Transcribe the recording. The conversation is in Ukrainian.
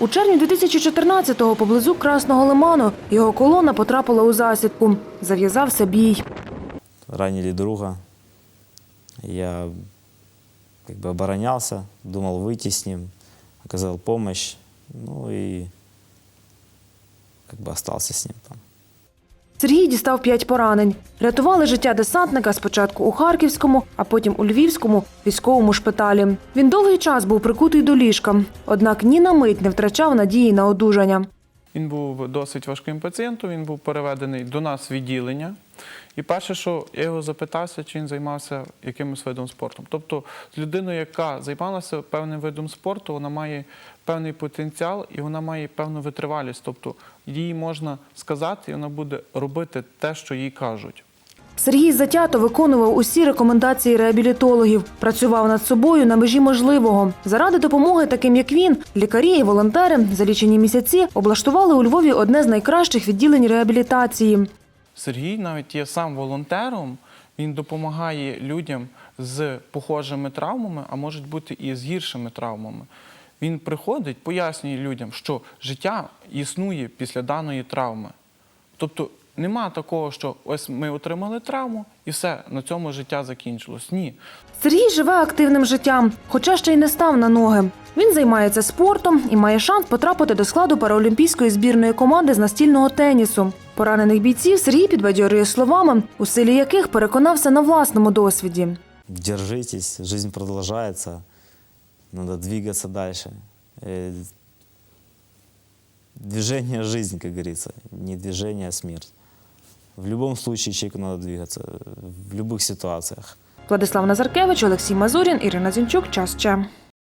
У червні 2014-го поблизу Красного Лиману його колона потрапила у засідку. Зав'язався бій. ранили друга. Я как бы оборонялся, думал выйти с ним, оказал помощь, ну и как бы остался с ним там. Сергій дістав п'ять поранень. Рятували життя десантника спочатку у Харківському, а потім у Львівському військовому шпиталі. Він довгий час був прикутий до ліжка, однак ні на мить не втрачав надії на одужання. Він був досить важким пацієнтом, він був переведений до нас відділення. І перше, що я його запитався, чи він займався якимось видом спорту. Тобто, з людиною, яка займалася певним видом спорту, вона має певний потенціал і вона має певну витривалість. Тобто їй можна сказати, і вона буде робити те, що їй кажуть. Сергій затято виконував усі рекомендації реабілітологів, працював над собою на межі можливого. Заради допомоги таким, як він, лікарі і волонтери за лічені місяці облаштували у Львові одне з найкращих відділень реабілітації. Сергій навіть є сам волонтером, він допомагає людям з похожими травмами, а можуть бути і з гіршими травмами. Він приходить, пояснює людям, що життя існує після даної травми. Тобто нема такого, що ось ми отримали травму і все, на цьому життя закінчилось. Ні. Сергій живе активним життям, хоча ще й не став на ноги. Він займається спортом і має шанс потрапити до складу параолімпійської збірної команди з настільного тенісу. Поранених бійців Сергій підбадьорює словами, у силі яких переконався на власному досвіді. Держитесь, жизнь продолжается, надо двигаться дальше. Э, Движение – жизнь, как говорится, не движение, а смерть. В любом случае человеку надо двигаться, в любых ситуациях. Владислав Назаркевич, Олексій Мазурін, Ірина Зінчук. Час ще.